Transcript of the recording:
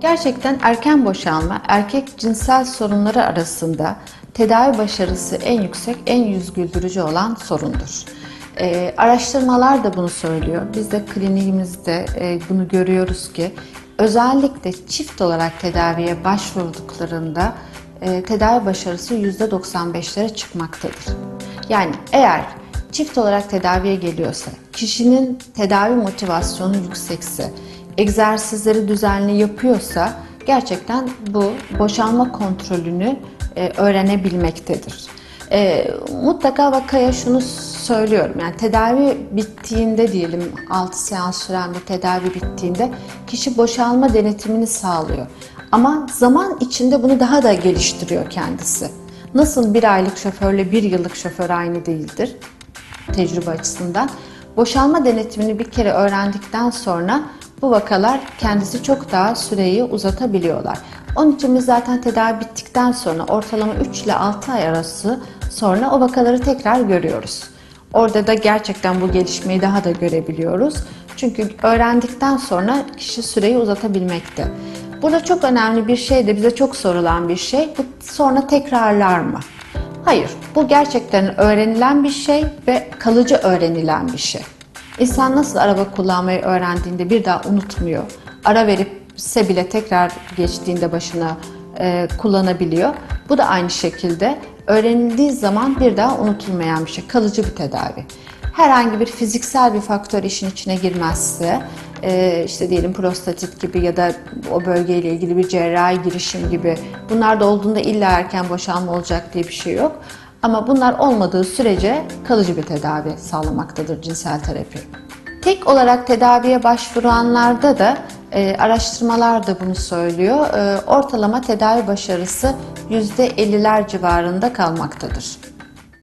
Gerçekten erken boşalma erkek cinsel sorunları arasında tedavi başarısı en yüksek, en yüz güldürücü olan sorundur. Ee, araştırmalar da bunu söylüyor. Biz de kliniğimizde e, bunu görüyoruz ki özellikle çift olarak tedaviye başvurduklarında e, tedavi başarısı %95'lere çıkmaktadır. Yani eğer çift olarak tedaviye geliyorsa, kişinin tedavi motivasyonu yüksekse, egzersizleri düzenli yapıyorsa gerçekten bu boşalma kontrolünü e, öğrenebilmektedir. E, mutlaka vakaya şunu söylüyorum yani tedavi bittiğinde diyelim 6 seans süren bir tedavi bittiğinde kişi boşalma denetimini sağlıyor. Ama zaman içinde bunu daha da geliştiriyor kendisi. Nasıl bir aylık şoförle bir yıllık şoför aynı değildir tecrübe açısından. Boşalma denetimini bir kere öğrendikten sonra bu vakalar kendisi çok daha süreyi uzatabiliyorlar. Onun için biz zaten tedavi bittikten sonra ortalama 3 ile 6 ay arası sonra o vakaları tekrar görüyoruz. Orada da gerçekten bu gelişmeyi daha da görebiliyoruz. Çünkü öğrendikten sonra kişi süreyi uzatabilmekte. Burada çok önemli bir şey de bize çok sorulan bir şey. Bu sonra tekrarlar mı? Hayır, bu gerçekten öğrenilen bir şey ve kalıcı öğrenilen bir şey. İnsan nasıl araba kullanmayı öğrendiğinde bir daha unutmuyor. Ara veripse bile tekrar geçtiğinde başına e, kullanabiliyor. Bu da aynı şekilde öğrenildiği zaman bir daha unutulmayan bir şey, kalıcı bir tedavi. Herhangi bir fiziksel bir faktör işin içine girmezse, e, işte diyelim prostatit gibi ya da o bölgeyle ilgili bir cerrahi girişim gibi bunlar da olduğunda illa erken boşalma olacak diye bir şey yok. Ama bunlar olmadığı sürece kalıcı bir tedavi sağlamaktadır cinsel terapi. Tek olarak tedaviye başvuranlarda da e, araştırmalar da bunu söylüyor. E, ortalama tedavi başarısı %50'ler civarında kalmaktadır.